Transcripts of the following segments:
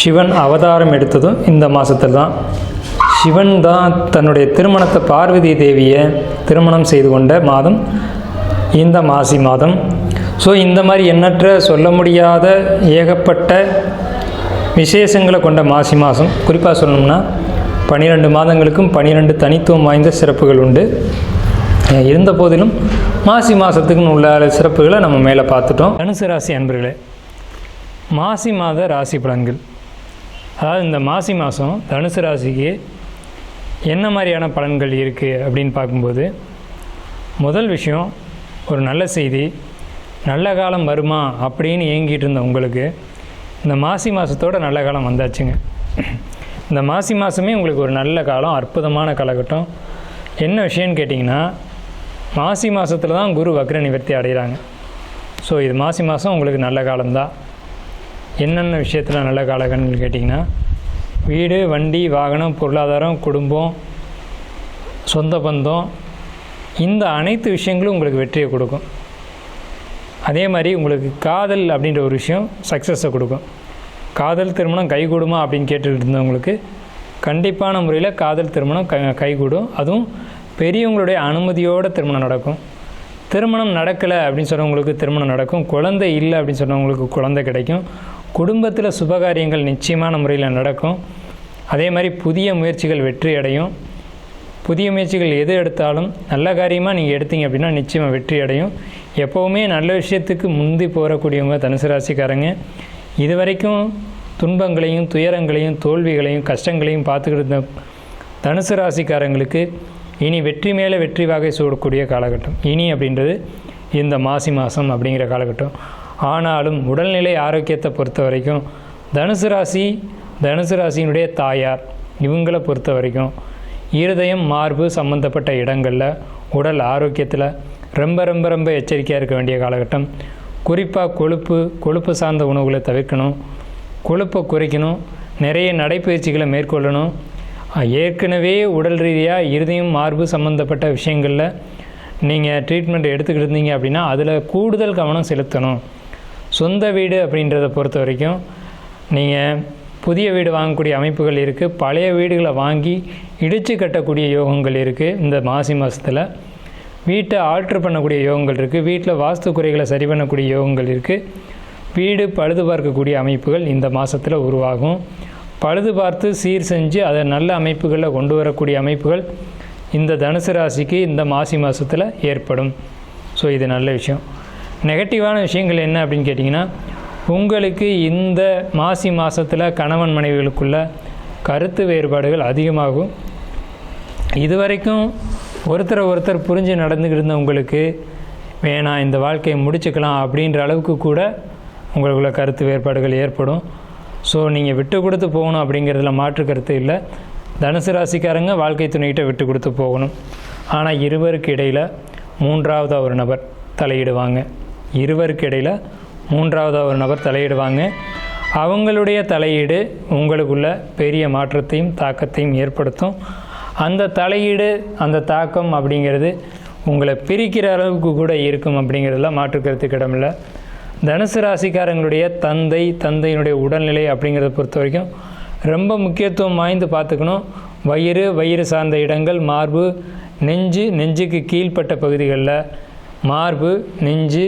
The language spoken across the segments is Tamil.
சிவன் அவதாரம் எடுத்ததும் இந்த மாதத்தில் தான். சிவன் தான் தன்னுடைய திருமணத்தை பார்வதி தேவியை திருமணம் செய்து கொண்ட மாதம் இந்த மாசி மாதம். ஸோ இந்த மாதிரி எண்ணற்ற சொல்ல முடியாத ஏகப்பட்ட விசேஷங்களை கொண்ட மாசி மாதம். குறிப்பாக சொல்லணும்னா பன்னிரெண்டு மாதங்களுக்கும் பன்னிரெண்டு தனித்துவம் வாய்ந்த சிறப்புகள் உண்டு. இருந்த போதிலும் மாசி மாதத்துக்குன்னு உள்ள சிறப்புகளை நம்ம மேலே பார்த்துட்டோம். தனுசு ராசி அன்பர்களே மாசி மாத ராசி பலன்கள். அதாவது இந்த மாசி மாதம் தனுசு ராசிக்கு என்ன மாதிரியான பலன்கள் இருக்குது அப்படின்னு பார்க்கும்போது முதல் விஷயம் ஒரு நல்ல செய்தி நல்ல காலம் வருமா அப்படின்னு ஏங்கிட்டு இருந்த உங்களுக்கு இந்த மாசி மாதத்தோட நல்ல காலம் வந்தாச்சுங்க. இந்த மாசி மாதமே உங்களுக்கு ஒரு நல்ல காலம் அற்புதமான காலகட்டம். என்ன விஷயம்னு கேட்டிங்கன்னா மாசி மாதத்தில் தான் குரு வக்ர நிவர்த்தி அடைகிறாங்க. ஸோ இது மாசி மாதம் உங்களுக்கு நல்ல காலம்தான். என்னென்ன விஷயத்தில் நல்ல காலகட்டம்னு கேட்டிங்கன்னா வீடு வண்டி வாகனம் பொருளாதாரம் குடும்பம் சொந்த பந்தம் இந்த அனைத்து விஷயங்களும் உங்களுக்கு வெற்றியை கொடுக்கும். அதே மாதிரி உங்களுக்கு காதல் அப்படின்ற ஒரு விஷயம் சக்ஸஸை கொடுக்கும். காதல் திருமணம் கைகூடுமா அப்படின்னு கேட்டுக்கிட்டு இருந்தவங்களுக்கு கண்டிப்பான முறையில் காதல் திருமணம் க கைகூடும். அதுவும் பெரியவங்களுடைய அனுமதியோடு திருமணம் நடக்கும். திருமணம் நடக்கலை அப்படின்னு சொன்னவங்களுக்கு திருமணம் நடக்கும். குழந்தை இல்லை அப்படின்னு சொன்னவங்களுக்கு குழந்தை கிடைக்கும். குடும்பத்தில் சுபகாரியங்கள் நிச்சயமான முறையில் நடக்கும். அதே மாதிரி புதிய முயற்சிகள் வெற்றி அடையும். புதிய முயற்சிகள் எது எடுத்தாலும் நல்ல காரியமாக நீங்கள் எடுத்தீங்க அப்படின்னா நிச்சயமாக வெற்றி அடையும். எப்போவுமே நல்ல விஷயத்துக்கு முந்தி போகக்கூடியவங்க தனுசு ராசிக்காரங்க. இது வரைக்கும் துன்பங்களையும் துயரங்களையும் தோல்விகளையும் கஷ்டங்களையும் பார்த்துக்கிட்டு இருந்த தனுசு ராசிக்காரங்களுக்கு இனி வெற்றி மேலே வெற்றி வகை சூடக்கூடிய காலகட்டம். இனி அப்படின்றது இந்த மாசி மாதம் அப்படிங்கிற காலகட்டம். ஆனாலும் உடல்நிலை ஆரோக்கியத்தை பொறுத்த வரைக்கும் தனுசு ராசி தனுசு ராசியினுடைய தாயார் இவங்களை பொறுத்த வரைக்கும் இருதயம் மார்பு சம்பந்தப்பட்ட இடங்களில் உடல் ஆரோக்கியத்தில் ரொம்ப ரொம்ப ரொம்ப எச்சரிக்கையாக இருக்க வேண்டிய காலகட்டம். குறிப்பாக கொழுப்பு கொழுப்பு சார்ந்த உணவுகளை தவிர்க்கணும். கொழுப்பை குறைக்கணும். நிறைய நடைப்பயிற்சிகளை மேற்கொள்ளணும். ஏற்கனவே உடல் ரீதியாக இருதயம் மார்பு சம்மந்தப்பட்ட விஷயங்களில் நீங்கள் ட்ரீட்மெண்ட் எடுத்துக்கிட்டு இருந்தீங்க அப்படின்னா அதில் கூடுதல் கவனம் செலுத்தணும். சொந்த வீடு அப்படின்றத பொறுத்த வரைக்கும் நீங்கள் புதிய வீடு வாங்கக்கூடிய அமைப்புகள் இருக்குது பழைய வீடுகளை வாங்கி இடித்து கட்டக்கூடிய யோகங்கள் இருக்குது இந்த மாசி மாதத்தில் வீட்டை ஆல்ட்ரு பண்ணக்கூடிய யோகங்கள் இருக்குது வீட்டில் வாஸ்து குறைகளை சரி பண்ணக்கூடிய யோகங்கள் இருக்குது வீடு பழுது பார்க்கக்கூடிய அமைப்புகள் இந்த மாதத்தில் உருவாகும். பழுது பார்த்து சீர் செஞ்சு அதை நல்ல அமைப்புகளில் கொண்டு வரக்கூடிய அமைப்புகள் இந்த தனுசு ராசிக்கு இந்த மாசி மாதத்தில் ஏற்படும். ஸோ இது நல்ல விஷயம். நெகட்டிவான விஷயங்கள் என்ன அப்படின்னு கேட்டிங்கன்னா உங்களுக்கு இந்த மாசி மாதத்தில் கணவன் மனைவிகளுக்குள்ள கருத்து வேறுபாடுகள் அதிகமாகும். இதுவரைக்கும் ஒருத்தரை ஒருத்தர் புரிஞ்சு நடந்துக்கிட்டு இருந்த உங்களுக்கு வேணாம் இந்த வாழ்க்கையை முடிச்சுக்கலாம் அப்படின்ற அளவுக்கு கூட உங்களுக்குள்ள கருத்து வேறுபாடுகள் ஏற்படும். ஸோ நீங்கள் விட்டு கொடுத்து போகணும் அப்படிங்கிறதுல மாற்று கருத்து இல்லை. தனுசு ராசிக்காரங்க வாழ்க்கை துணைகிட்ட விட்டு கொடுத்து போகணும். ஆனால் இருவருக்கு இடையில் மூன்றாவதாக ஒரு நபர் தலையிடுவாங்க. இருவருக்கு இடையில் மூன்றாவதாக ஒரு நபர் தலையிடுவாங்க. அவங்களுடைய தலையீடு உங்களுக்குள்ள பெரிய மாற்றத்தையும் தாக்கத்தையும் ஏற்படுத்தும். அந்த தலையீடு அந்த தாக்கம் அப்படிங்கிறது உங்களை பிரிக்கிற அளவுக்கு கூட இருக்கும் அப்படிங்கிறதுல மாற்று கருத்துக்கு இடமில்லை தனுசு ராசிக்காரங்களுடைய தந்தை தந்தையினுடைய உடல்நிலை அப்படிங்கிறத பொறுத்த வரைக்கும் ரொம்ப முக்கியத்துவம் வாய்ந்து பார்த்துக்கணும். வயிறு வயிறு சார்ந்த இடங்கள் மார்பு நெஞ்சு நெஞ்சுக்கு கீழ்ப்பட்ட பகுதிகளில் மார்பு நெஞ்சு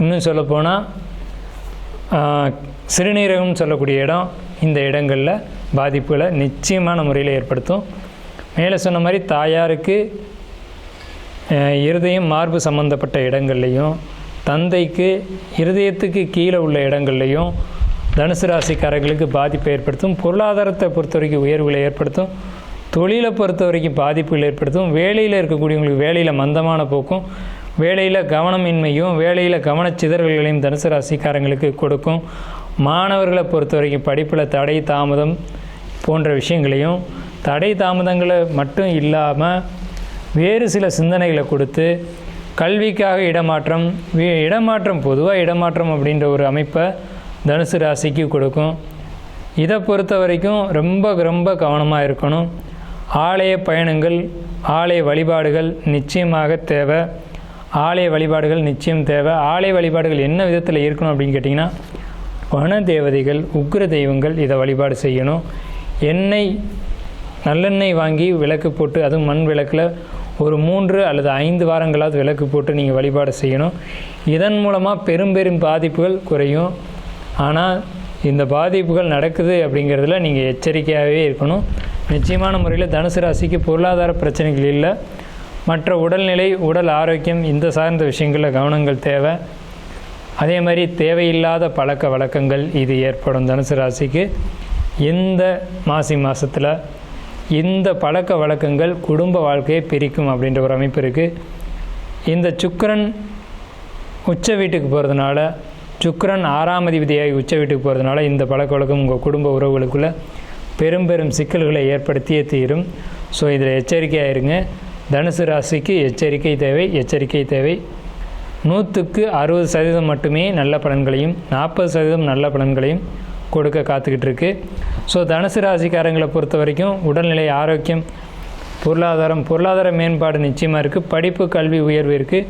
இன்னும் சொல்லப்போனால் சிறுநீரகம்னு சொல்லக்கூடிய இடம் இந்த இடங்களில் பாதிப்புகளை நிச்சயமான முறையில் ஏற்படுத்தும். மேலே சொன்ன மாதிரி தாயாருக்கு இருதயம் மார்பு சம்பந்தப்பட்ட இடங்கள்லையும் தந்தைக்கு இருதயத்துக்கு கீழே உள்ள இடங்கள்லையும் தனுசு ராசிக்காரர்களுக்கு பாதிப்பை ஏற்படுத்தும் பொருளாதாரத்தை பொறுத்த வரைக்கும் உயர்வுகளை ஏற்படுத்தும் தொழிலை பொறுத்த வரைக்கும் பாதிப்புகள் ஏற்படுத்தும் வேலையில் இருக்கக்கூடியவங்களுக்கு வேலையில் மந்தமான போக்கும் வேலையில் கவனமின்மையும் வேலையில் கவனச்சிதறல்களையும் தனுசு ராசிக்காரங்களுக்கு கொடுக்கும். மாணவர்களை பொறுத்த வரைக்கும் படிப்பில் தடை தாமதம் போன்ற விஷயங்களையும் தடை தாமதங்களை மட்டும் இல்லாமல் வேறு சில சிந்தனைகளை கொடுத்து கல்விக்காக இடமாற்றம் இடமாற்றம் பொதுவாக இடமாற்றம் அப்படின்ற ஒரு அமைப்பை தனுசு ராசிக்கு கொடுக்கும். இதை பொறுத்த வரைக்கும் ரொம்ப ரொம்ப கவனமாக இருக்கணும். ஆலய பயணங்கள் ஆலய வழிபாடுகள் நிச்சயமாக தேவை. ஆலய வழிபாடுகள் நிச்சயம் தேவை. ஆலய வழிபாடுகள் என்ன விதத்தில் இருக்கணும் அப்படின்னு கேட்டிங்கன்னா வன தேவதைகள் உக்ர தெய்வங்கள் இதை வழிபாடு செய்யணும். எண்ணெய் நல்லெண்ணெய் வாங்கி விளக்கு போட்டு அதுவும் மண் விளக்கில் ஒரு மூன்று அல்லது ஐந்து வாரங்களாவது விளக்கு போட்டு நீங்கள் வழிபாடு செய்யணும். இதன் மூலமாக பெரும் பெரும் பாதிப்புகள் குறையும். ஆனால் இந்த பாதிப்புகள் நடக்குது அப்படிங்கிறதுல நீங்கள் எச்சரிக்கையாகவே இருக்கணும். நிச்சயமான முறையில் தனுசு ராசிக்கு பொருளாதார பிரச்சனைகள் இல்லை. மற்ற உடல்நிலை உடல் ஆரோக்கியம் இந்த சார்ந்த விஷயங்களில் கவனங்கள் தேவை. அதே மாதிரி தேவையில்லாத பழக்க வழக்கங்கள் இது ஏற்படும் தனுசு ராசிக்கு. இந்த மாசி மாதத்தில் இந்த பழக்க வழக்கங்கள் குடும்ப வாழ்க்கையை பிரிக்கும் அப்படின்ற ஒரு அமைப்பு இருக்குது இந்த சுக்கரன் உச்ச வீட்டுக்கு போகிறதுனால சுக்கரன் ஆறாம் அதிபதியாகி உச்ச வீட்டுக்கு போகிறதுனால இந்த பழக்க வழக்கம் உங்கள் குடும்ப உறவுகளுக்குள்ள பெரும் பெரும் சிக்கல்களை ஏற்படுத்தியே தீரும். ஸோ இதில் எச்சரிக்கையாக இருங்க தனுசு ராசிக்கு எச்சரிக்கை தேவை எச்சரிக்கை தேவை. நூற்றுக்கு அறுபது சதவீதம் மட்டுமே நல்ல பலன்களையும் நாற்பது சதவீதம் நல்ல பலன்களையும் கொடுக்க காத்துக்கிட்டு இருக்கு ஸோ தனுசு ராசிக்காரங்களை பொறுத்த வரைக்கும் உடல்நிலை ஆரோக்கியம் பொருளாதாரம் பொருளாதார மேம்பாடு நிச்சயமாக இருக்குது படிப்பு கல்வி உயர்வு இருக்குது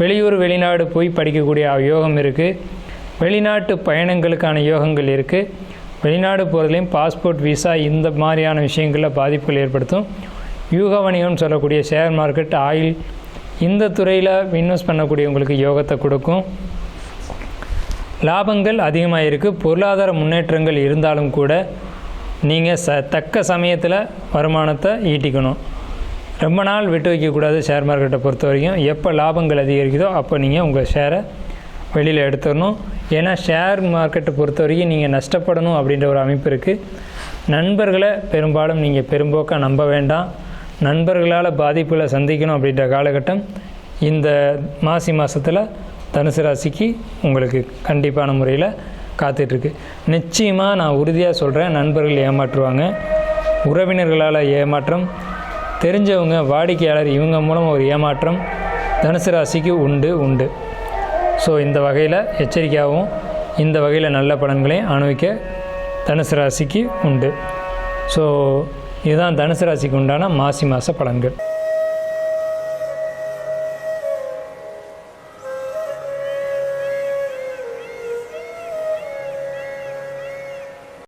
வெளியூர் வெளிநாடு போய் படிக்கக்கூடிய யோகம் இருக்குது வெளிநாட்டு பயணங்களுக்கான யோகங்கள் இருக்குது வெளிநாடு போகிறதுலையும் பாஸ்போர்ட் விசா இந்த மாதிரியான விஷயங்களில் பாதிப்புகள் ஏற்படுத்தும். யூக வணிகம்னு சொல்லக்கூடிய ஷேர் மார்க்கெட் ஆயில் இந்த துறையில் இன்வெஸ்ட் பண்ணக்கூடியவங்களுக்கு யோகத்தை கொடுக்கும். லாபங்கள் அதிகமாக இருக்குது பொருளாதார முன்னேற்றங்கள் இருந்தாலும் கூட நீங்கள் ச தக்க சமயத்தில் வருமானத்தை ஈட்டிக்கணும். ரொம்ப நாள் விட்டு வைக்கக்கூடாது ஷேர் மார்க்கெட்டை பொறுத்த வரைக்கும் எப்போ லாபங்கள் அதிகரிக்குதோ அப்போ நீங்கள் உங்கள் ஷேரை வெளியில் எடுத்துடணும். ஏன்னா ஷேர் மார்க்கெட்டை பொறுத்த வரைக்கும் நீங்கள் நஷ்டப்படணும் அப்படின்ற ஒரு அமைப்பு இருக்குது நண்பர்களை பெரும்பாலும் நீங்கள் பெரும்போக்காக நம்ப வேண்டாம். நண்பர்களால் பாதிப்புகளை சந்திக்கணும் அப்படின்ற காலகட்டம் இந்த மாசி மாதத்தில் தனுசு ராசிக்கு உங்களுக்கு கண்டிப்பான முறையில் காத்துட்ருக்கு. நிச்சயமாக நான் உறுதியாக சொல்கிறேன் நண்பர்கள் ஏமாற்றுவாங்க. உறவினர்களால் ஏமாற்றம் தெரிஞ்சவங்க வாடிக்கையாளர் இவங்க மூலம் ஒரு ஏமாற்றம் தனுசு ராசிக்கு உண்டு உண்டு. ஸோ இந்த வகையில் எச்சரிக்கையாகவும் இந்த வகையில் நல்ல பலன்களையும் அணுவிக்க தனுசு ராசிக்கு உண்டு. ஸோ இதுதான் தனுசு ராசிக்கு உண்டான மாசி மாத பலன்கள்.